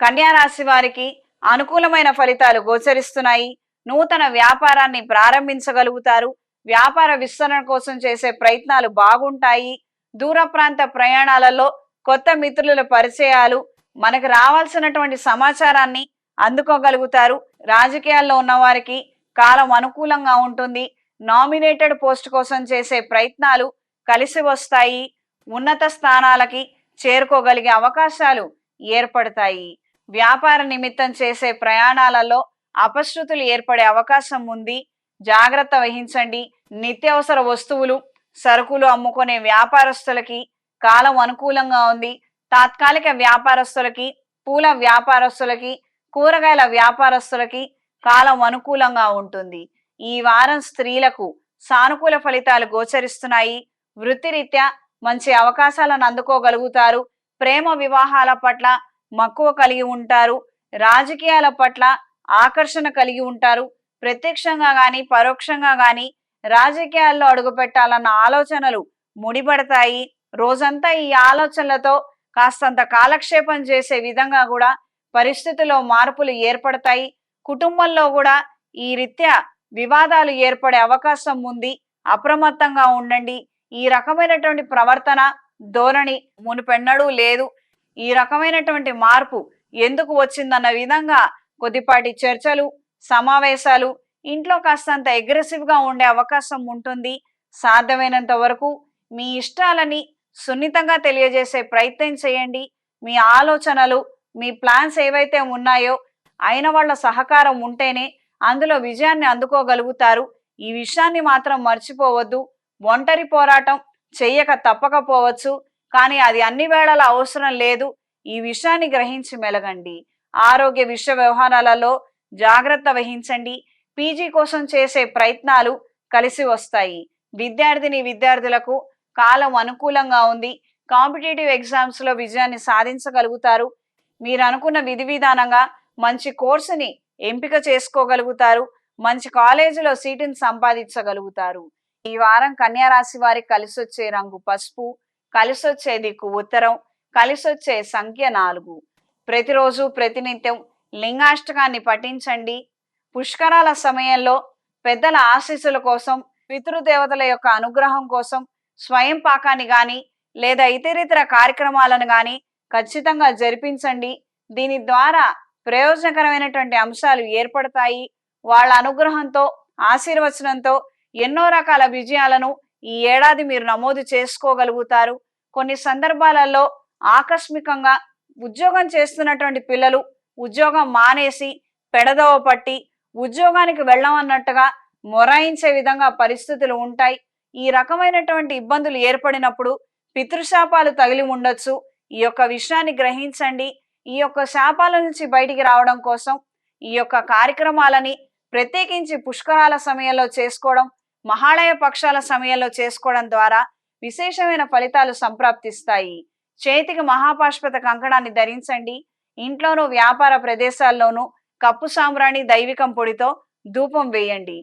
కన్యా రాశి వారికి అనుకూలమైన ఫలితాలు గోచరిస్తున్నాయి. నూతన వ్యాపారాన్ని ప్రారంభించగలుగుతారు. వ్యాపార విస్తరణ కోసం చేసే ప్రయత్నాలు బాగుంటాయి. దూర ప్రాంత ప్రయాణాలలో కొత్త మిత్రుల పరిచయాలు మనకు రావాల్సినటువంటి సమాచారాన్ని అందుకోగలుగుతారు. రాజకీయాల్లో ఉన్న వారికి కాలం అనుకూలంగా ఉంటుంది. నామినేటెడ్ పోస్ట్ కోసం చేసే ప్రయత్నాలు కలిసి వస్తాయి. ఉన్నత స్థానాలకి చేరుకోగలిగే అవకాశాలు ఏర్పడతాయి. వ్యాపార నిమిత్తం చేసే ప్రయాణాలలో అపశృతులు ఏర్పడే అవకాశం ఉంది. జాగ్రత్త వహించండి. నిత్యావసర వస్తువులు సరుకులు అమ్ముకునే వ్యాపారస్తులకి కాలం అనుకూలంగా ఉంది. తాత్కాలిక వ్యాపారస్తులకి పూల వ్యాపారస్తులకి కూరగాయల వ్యాపారస్తులకి కాలం అనుకూలంగా ఉంటుంది. ఈ వారం స్త్రీలకు సానుకూల ఫలితాలు గోచరిస్తున్నాయి. వృత్తిరీత్యా మంచి అవకాశాలను అందుకోగలుగుతారు. ప్రేమ వివాహాల పట్ల మక్కువ కలిగి ఉంటారు. రాజకీయాల పట్ల ఆకర్షణ కలిగి ఉంటారు. ప్రత్యక్షంగా కానీ పరోక్షంగా కానీ రాజకీయాల్లో అడుగుపెట్టాలన్న ఆలోచనలు ముడిపడతాయి. రోజంతా ఈ ఆలోచనలతో కాస్తంత కాలక్షేపం చేసే విధంగా కూడా పరిస్థితుల్లో మార్పులు ఏర్పడతాయి. కుటుంబంలో కూడా ఈ రీత్యా వివాదాలు ఏర్పడే అవకాశం ఉంది. అప్రమత్తంగా ఉండండి. ఈ రకమైనటువంటి ప్రవర్తన ధోరణి మునుపెన్నడూ లేదు. ఈ రకమైనటువంటి మార్పు ఎందుకు వచ్చిందన్న విధంగా కొద్దిపాటి చర్చలు సమావేశాలు ఇంట్లో కాస్తంత అగ్రెసివ్గా ఉండే అవకాశం ఉంటుంది. సాధ్యమైనంత వరకు మీ ఇష్టాలని సున్నితంగా తెలియజేసే ప్రయత్నం చేయండి. మీ ఆలోచనలు మీ ప్లాన్స్ ఏవైతే ఉన్నాయో అయిన వాళ్ళ సహకారం ఉంటేనే అందులో విజయాన్ని అందుకోగలుగుతారు. ఈ విషయాన్ని మాత్రం మర్చిపోవద్దు. ఒంటరి పోరాటం చెయ్యక తప్పకపోవచ్చు. కానీ అది అన్ని వేళల అవసరం లేదు. ఈ విషయాన్ని గ్రహించి మెలగండి. ఆరోగ్య విషయ వ్యవహారాలలో జాగ్రత్త వహించండి. పీజీ కోసం చేసే ప్రయత్నాలు కలిసి వస్తాయి. విద్యార్థిని విద్యార్థులకు కాలం అనుకూలంగా ఉంది. కాంపిటేటివ్ ఎగ్జామ్స్లో విజయాన్ని సాధించగలుగుతారు. మీరు అనుకున్న విధి విధానంగా మంచి కోర్సుని ఎంపిక చేసుకోగలుగుతారు. మంచి కాలేజీలో సీటుని సంపాదించగలుగుతారు. ఈ వారం కన్యా రాశి వారికి కలిసి వచ్చే రంగు పసుపు కలిసి వచ్చే దిక్కు ఉత్తరం కలిసి వచ్చే సంఖ్య నాలుగు. ప్రతిరోజు ప్రతినిత్యం లింగాష్టకాన్ని పఠించండి. పుష్కరాల సమయంలో పెద్దల ఆశీస్సుల కోసం పితృదేవతల యొక్క అనుగ్రహం కోసం స్వయం పాకాన్ని గాని లేదా ఇతరితర కార్యక్రమాలను గాని ఖచ్చితంగా జరిపించండి. దీని ద్వారా ప్రయోజనకరమైనటువంటి అంశాలు ఏర్పడతాయి. వాళ్ళ అనుగ్రహంతో ఆశీర్వచనంతో ఎన్నో రకాల విజయాలను ఈ ఏడాది మీరు నమోదు చేసుకోగలుగుతారు. కొన్ని సందర్భాలలో ఆకస్మికంగా ఉద్యోగం చేస్తున్నటువంటి పిల్లలు ఉద్యోగం మానేసి పెడదవ పట్టి ఉద్యోగానికి వెళ్ళమన్నట్టుగా మొరాయించే విధంగా పరిస్థితులు ఉంటాయి. ఈ రకమైనటువంటి ఇబ్బందులు ఏర్పడినప్పుడు పితృశాపాలు తగిలి ఉండొచ్చు. ఈ యొక్క విషయాన్ని గ్రహించండి. ఈ యొక్క శాపాల నుంచి బయటికి రావడం కోసం ఈ యొక్క కార్యక్రమాలని ప్రత్యేకించి పుష్కరాల సమయంలో చేసుకోవడం మహాళయ పక్షాల సమయంలో చేసుకోవడం ద్వారా విశేషమైన ఫలితాలు సంప్రాప్తిస్తాయి. చేతికి మహాపాష్పత కంకణాన్ని ధరించండి. ఇంట్లోనూ వ్యాపార ప్రదేశాల్లోనూ కప్పు సాంబ్రాణి దైవికం పొడితో ధూపం వేయండి.